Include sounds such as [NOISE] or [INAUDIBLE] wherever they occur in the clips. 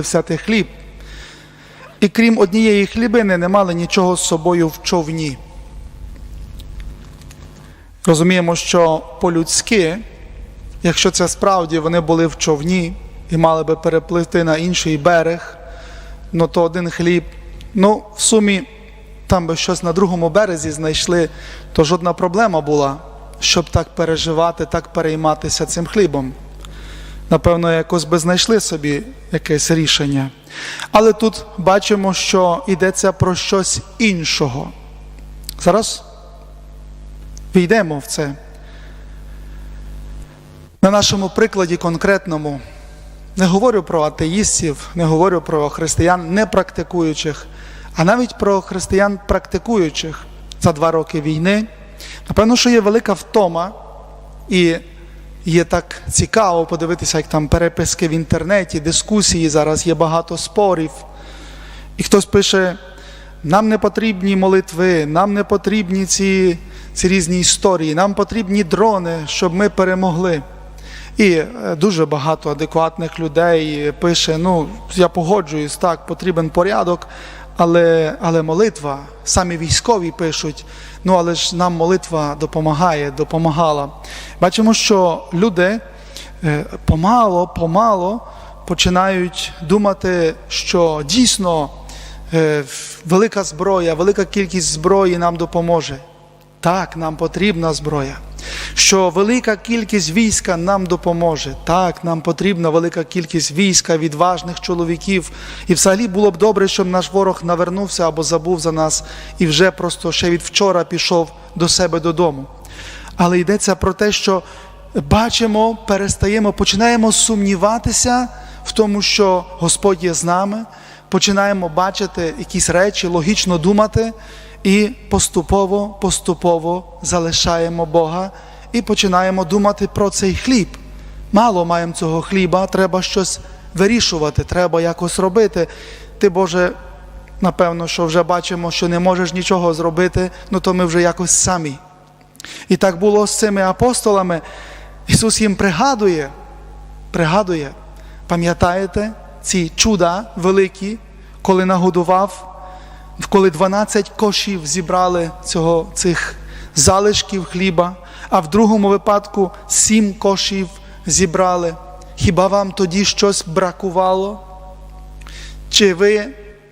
взяти хліб. І крім однієї хлібини, не мали нічого з собою в човні. Розуміємо, що по-людськи, якщо це справді вони були в човні і мали би перепливти на інший берег, ну то один хліб. Ну, в сумі, там би щось на другому березі знайшли, то жодна проблема була, щоб так переживати, так перейматися цим хлібом. Напевно, якось би знайшли собі якесь рішення. Але тут бачимо, що йдеться про щось іншого. Зараз війдемо в це. На нашому прикладі конкретному не говорю про атеїстів, не говорю про християн непрактикуючих, а навіть про християн практикуючих за два роки війни. Напевно, що є велика втома, і є так цікаво подивитися, як там переписки в інтернеті, дискусії зараз є багато спорів. І хтось пише: нам не потрібні молитви, нам не потрібні ці, ці різні історії, нам потрібні дрони, щоб ми перемогли. І е, дуже багато адекватних людей пише: ну, я погоджуюсь, так, потрібен порядок, але, але молитва, самі військові пишуть, ну але ж нам молитва допомагає, допомагала. Бачимо, що люди е, помало, помало починають думати, що дійсно е, велика зброя, велика кількість зброї нам допоможе. Так, нам потрібна зброя. Що велика кількість війська нам допоможе. Так, нам потрібна велика кількість війська, відважних чоловіків. І взагалі було б добре, щоб наш ворог навернувся або забув за нас і вже просто ще від вчора пішов до себе додому. Але йдеться про те, що бачимо, перестаємо, починаємо сумніватися в тому, що Господь є з нами, починаємо бачити якісь речі, логічно думати, і поступово, поступово залишаємо Бога і починаємо думати про цей хліб. Мало маємо цього хліба, треба щось вирішувати, треба якось робити. Ти, Боже, напевно, що вже бачимо, що не можеш нічого зробити, ну то ми вже якось самі. І так було з цими апостолами. Ісус їм пригадує, пригадує, пам'ятаєте ці чуда великі, коли нагодував, коли 12 кошів зібрали цього, цих залишків хліба, а в другому випадку 7 кошів зібрали. Хіба вам тоді щось бракувало? Чи ви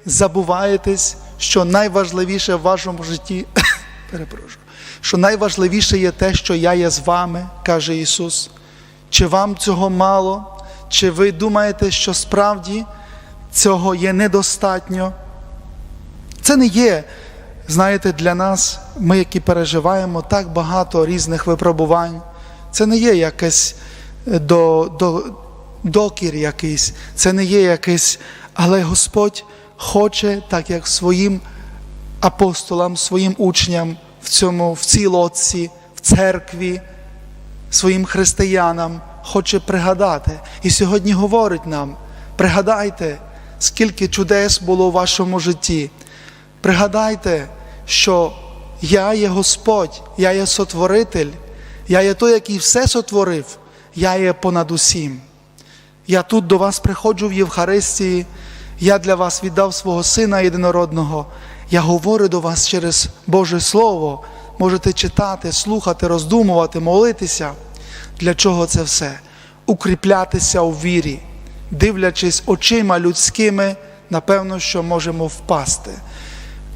забуваєтесь, що найважливіше в вашому житті, [COUGHS] перепрошую, що найважливіше є те, що я є з вами, каже Ісус. Чи вам цього мало? Чи ви думаєте, що справді цього є недостатньо? Це не є, знаєте, для нас, ми, які переживаємо так багато різних випробувань, це не є якесь до, до, докір якийсь, це не є якийсь, але Господь хоче, так як своїм апостолам, своїм учням в цьому, в цій лодці, в церкві, своїм християнам хоче пригадати. І сьогодні говорить нам: пригадайте, скільки чудес було у вашому житті. Пригадайте, що я є Господь, я є сотворитель, я є той, який все сотворив, я є понад усім. Я тут до вас приходжу в Євхаристії, я для вас віддав свого Сина єдинородного. Я говорю до вас через Боже Слово. Можете читати, слухати, роздумувати, молитися. Для чого це все? Укріплятися у вірі, дивлячись очима людськими, напевно, що можемо впасти.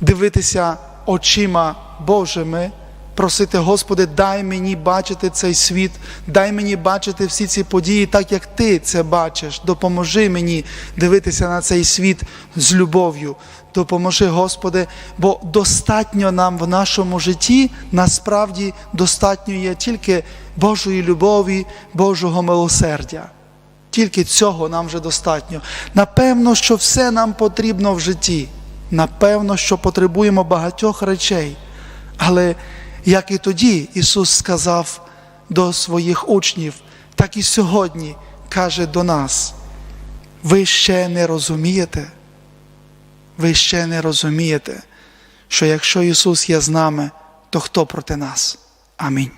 Дивитися очима Божими, просити, Господи, дай мені бачити цей світ, дай мені бачити всі ці події, так як Ти це бачиш. Допоможи мені дивитися на цей світ з любов'ю. Допоможи, Господи, бо достатньо нам в нашому житті, насправді достатньо є тільки Божої любові, Божого милосердя. Тільки цього нам вже достатньо. Напевно, що все нам потрібно в житті. Напевно, що потребуємо багатьох речей. Але як і тоді Ісус сказав до своїх учнів, так і сьогодні каже до нас: ви ще не розумієте, ви ще не розумієте, що якщо Ісус є з нами, то хто проти нас? Амінь.